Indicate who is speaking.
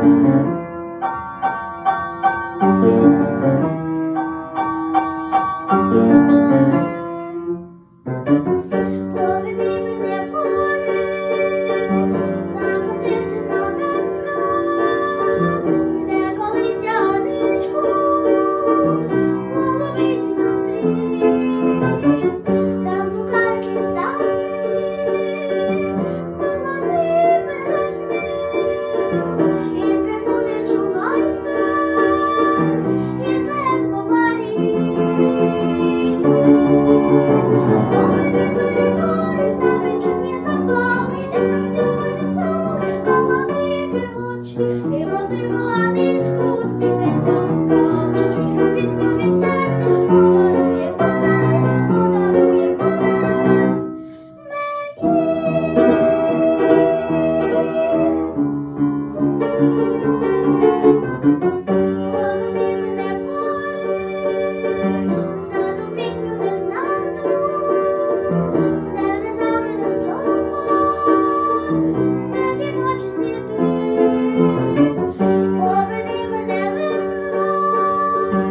Speaker 1: Thank you.
Speaker 2: і вродила низьку співниця, щиро пісню від серця подарує, подарує, подарує, подарує мені.